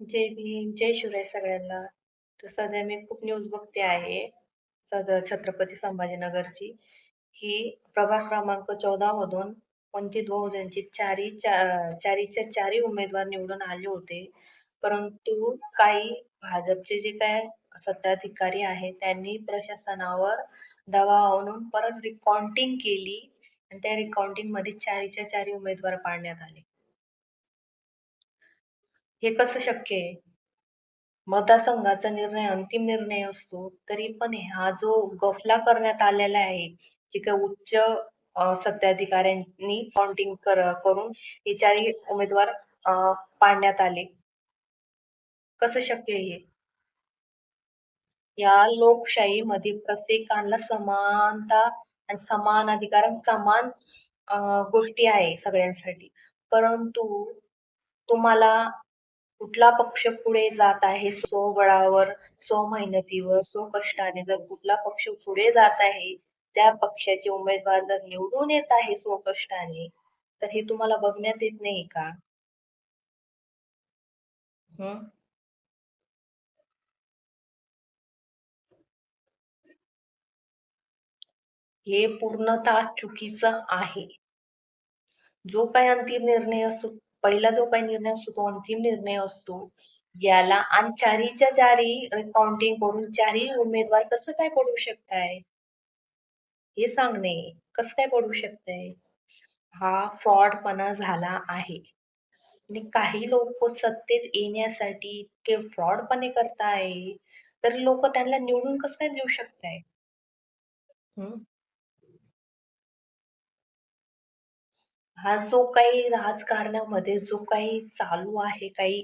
जय भीम, जय शिवराय सगळ्यांना. तर सध्या मी खूप न्यूज बघते आहे. सध्या छत्रपती संभाजीनगरची. ही प्रभाग क्रमांक 14 मधून वंचित बहुजनचे चारी चा चारीच्या चारी उमेदवार निवडून आले होते. परंतु काही भाजपचे जे काही सत्ताधिकारी आहेत, त्यांनी प्रशासनावर दबाव आणून परत रिकाउंटिंग केली आणि त्या रिकाउंटिंगमध्ये चारीच्या चारही उमेदवार पाडण्यात आले. हे कसं शक्य आहे? मतदारसंघाचा निर्णय अंतिम निर्णय असतो. तरी पण हा जो गफला करण्यात आलेला आहे, जे काही उच्च सत्ताधिकाऱ्यांनी काउंटिंग कर करून हे चारही उमेदवार पाडण्यात आले. कसं शक्य आहे हे? या लोकशाहीमध्ये प्रत्येकाला समानता आणि समान अधिकार समान गोष्टी आहे सगळ्यांसाठी. परंतु तुम्हाला कुठला पक्ष पुढे जात आहे स्वबळावर, स्वमेहनतीवर, स्वकष्टाने जर कुठला पक्ष पुढे जात आहे, त्या पक्षाचे उमेदवार जर निवडून येत आहे स्वकष्टाने, तर हे तुम्हाला बघण्यात येत नाही का? हम्म हे पूर्णतः चुकीचं आहे. जो काय अंतिम निर्णय असतो, पहिला जो काही निर्णय असतो तो अंतिम निर्णय असतो. याला आणि चारीच्या चारी काउंटिंग करून चारही उमेदवार कसं काय पडू शकताय? हे सांगणे. कसं काय पडू शकतंय? हा फ्रॉडपणा झाला आहे. आणि काही लोक सत्तेत येण्यासाठी इतके फ्रॉडपणे करताय, तर लोक त्यांना निवडून कसं काय देऊ शकताय? हम्म हा जो काही राजकारणामध्ये जो काही चालू आहे, काही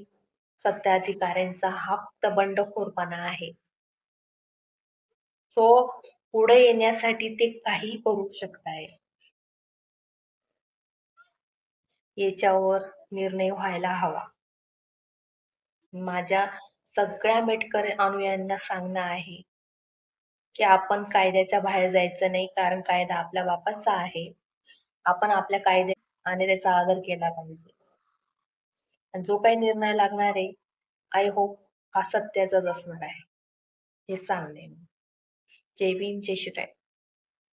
सत्ताधिकाऱ्यांचा हा फक्त बंडखोरपणा आहे. सो पुढे येण्यासाठी ते काहीही करू शकताय. याच्यावर निर्णय व्हायला हवा. माझ्या सगळ्या मेटकरी अनुयायांना सांगणं आहे, की आपण कायद्याच्या बाहेर जायचं नाही, कारण कायदा आपल्या बापाचा आहे. आपण आपल्या कायद्या आणि त्याचा आदर केला पाहिजे. आणि जो काही निर्णय लागणार आहे, आय होप हा सत्याचाच असणार आहे. हे सांगणे. जय भीम, जय शिवराय.